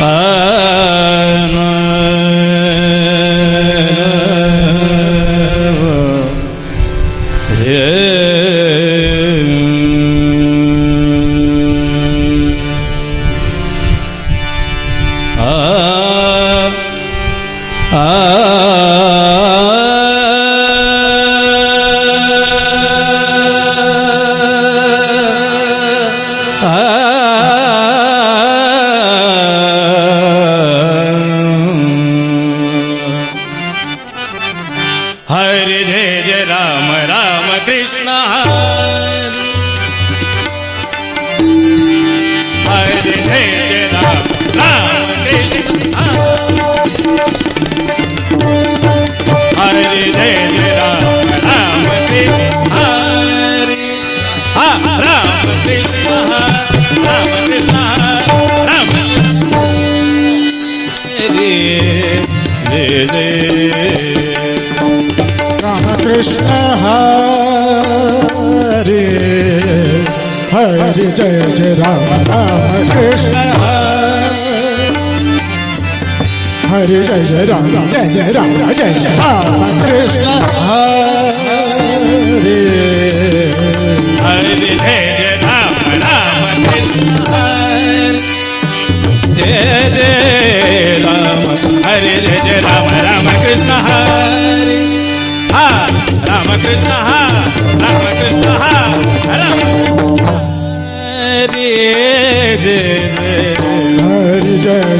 Ah. Krishna Ram Krishna Ram हरे जय जय रामकृष्ण हरे हरे जय जय राम राम कृष्ण हरे जय जय राम जय जय राम जय जय राम कृष्ण हरे हरे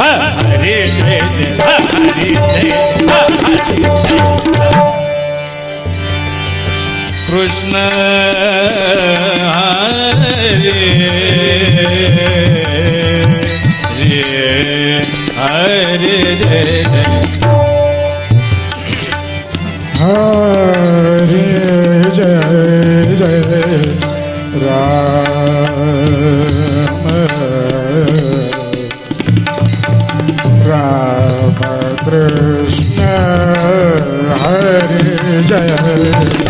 हरे जय जय हरे जय हरे जय कृष्ण हरे हरे जय जय हरे जय कृष्ण हरे जय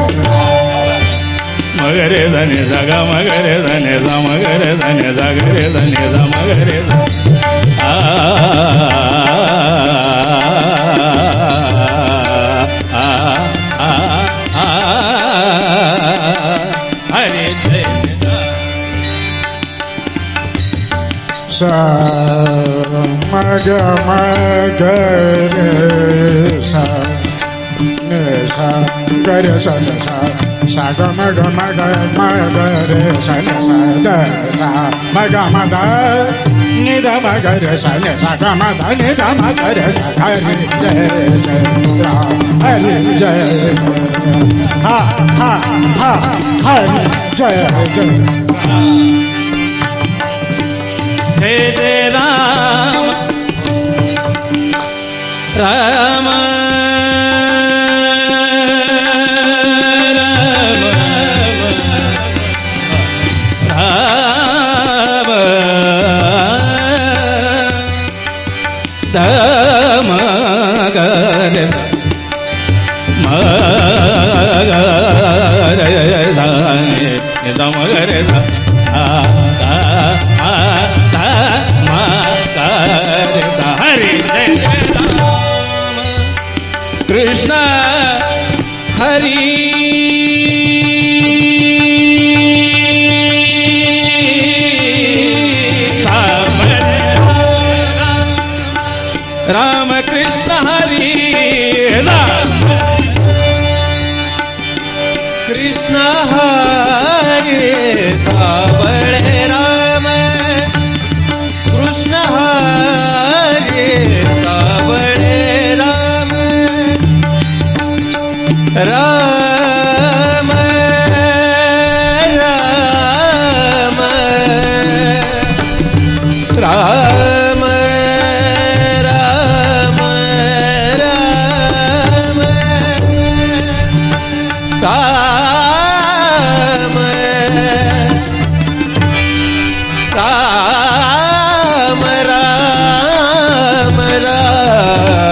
గరే దని సగ మగరే దని సమ గరే దని సగరే దని సమ గరే ఆ sa ma ga ma ga re sa सा गर सन सा सा ग मग मग मग रे सन सा द सा मग मग नि द मग रे सन सा ग मग नि द मग रे सा सा नि जय जय राम हरि जय हा हा हा हरि जय जय जय जय राम राम कृष्ण हरी मेरा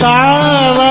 ಸಾವಾ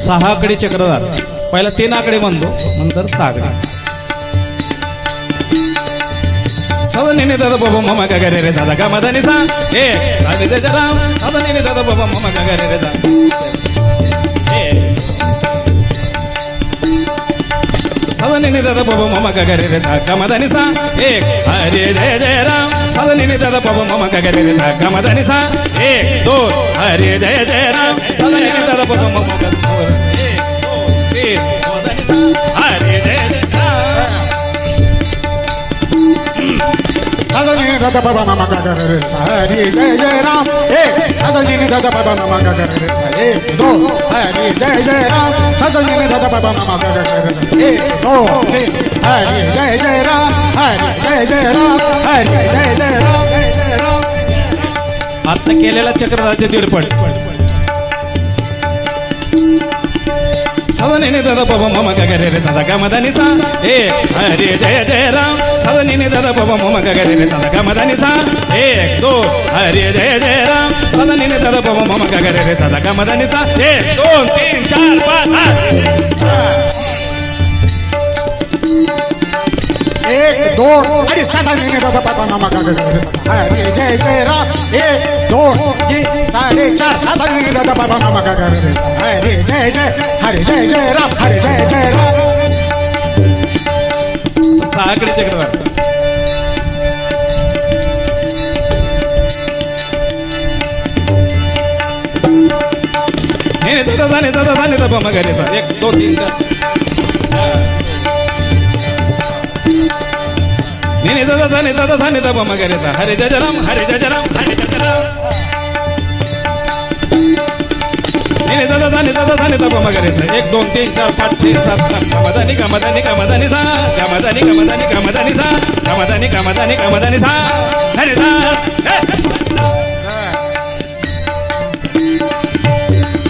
सहा आकडे चक्रधार पहिला तीन आकडे म्हणतो नंतर सहा आकडे సదని దద బొబ మమ గగరే రే దద గమ దని సా. ఏ సది ద జరాం. సదని దద బొబ మమ గగరే రే ద. సదని దద బొబ మమ గగరే రే ద గమ దని సా. ఏ హరే జయ జయ రామ్. సదని దద బొబ మమ గగరే రే ద గమ దని సా. ఏ దో హరే జయ జయ రామ్. సదని దద బొబ మమ గగరే दादा बाबा मामा का कर रे हरी जय जय राम ए सजनी दादा बाबा मामा का कर रे एक दो हरी जय जय राम सजनी दादा बाबा मामा का कर रे एक दो हरी जय जय राम हरी जय जय राम हरी जय जय राम जय जय राम आता केलेला चक्रराजे दीडपड సదనిని దద పవ మమ గగరి తద గమదని సా. ఏ హరి జయ జయ రామ్. సదనిని దద పవ మమ గగరి తద గమదని సా. ఏ దో హరి జయ జయ రామ్. సదనిని దద పవ మమ గగరి తద గమదని సా. ఏ దో తీన్ చార్ పాత एक दोन अडीच अरे जय जय राम एक दोन साडे चार सात दादा बाबा मामा का हरे जय जय हरे जय जय राम हरे जय जय राम सहाकडे चक्रवार झाले दादा झाले दादा मग एक दोन तीन धिने दादा धाने दादा धाने दाबा मगर येता हरे जजराम हरे जजराम हरे जजराम धिने दादा धाने दादा धाने दाबा मगरे एक दोन तीन चार पाच छे सात गमदानी गमदानी गमदानी सा गमदानी गमदानी गमदानी सा गमदानी कमदानी गमदानी सा। हरे सा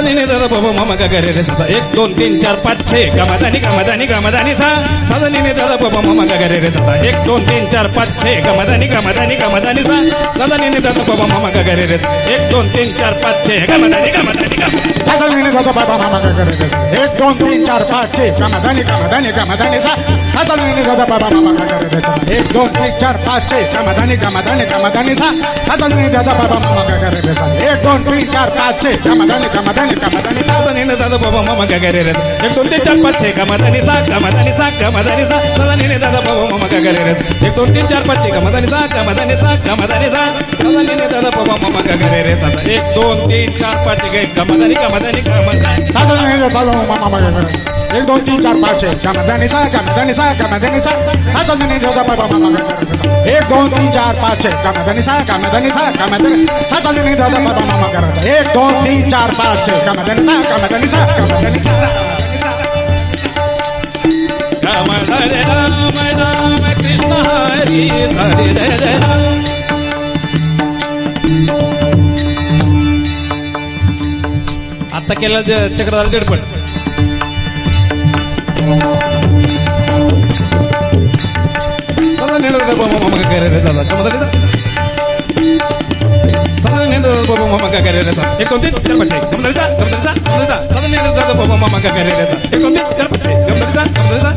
नी नि ध प म ग रे रे एक दोन तीन चार पाच छे. गमदानी गमदानी गमदानी सा. सा ध नि नि ध प रे रे एक दोन तीन चार पाच छे. गमदानी गमदानी गमदानी सा. सा ध नि नि ध प रे एक दोन तीन चार पाच छे. गमदानी गमदानी सा ध नि नि ध प म म ग रे एक दोन तीन चार पाच छे. गमदानी गमदानी गमदानी सा. सा ध नि नि ध प रे एक दोन तीन चार पाच छे. गमदानी गमदानी गमदानी सा. सा ध नि नि ध रे एक दोन तीन चार पाच छे. गमदानी गमदानी నిన్న దద బొమ్మ మగ గరే దొంతి చప్పచ్చే కమదని సా కమదని సా కమదని సా నిన్న దద బొమ్మ रे एक दोन तीन चार पाच का जा का जा का मधाने दादा बाबा मामा का करे रे साधा एक दोन तीन चार पाच गे का मधाने का मधाने का सा साधा नाही साधा मामा मामा करे एक दोन तीन चार पाच का मधाने जा का मधाने जा का मधाने जा साधा नाही दादा बाबा मामा करे एक दोन तीन चार पाच का मधाने जा का मधाने जा का मधाने साधा नाही दादा बाबा मामा करे एक दोन तीन चार पाच का मधाने जा का मधाने जा का मधाने जा Ramadan, Ramadan. హరి హరి అత్తకెళ్ళ చక్రధారి జడపండి నిలదద బాబా మమ్మ కరేరే సదా. కమదలిద సదా నిలదద బాబా మమ్మ కరేరే సదా. ఎకొంది తిరపచ్చే కమదలిద కమదలిద కమదలిద సదా. నిలదద బాబా మమ్మ కరేరే సదా. ఎకొంది తిరపచ్చే కమదలిద కమదలిద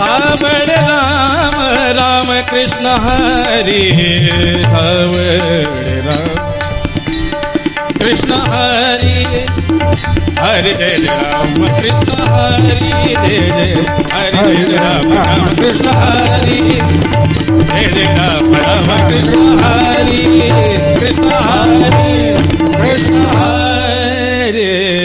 સાવળ રામ રામ કૃષ્ણ હરે સાવળ રામ કૃષ્ણ હરે હરે જય રામ કૃષ્ણ હરે જય જય હરે રામ રામ કૃષ્ણ હરે જય જય રામ રામ કૃષ્ણ હરે કૃષ્ણ હરે કૃષ્ણ હરે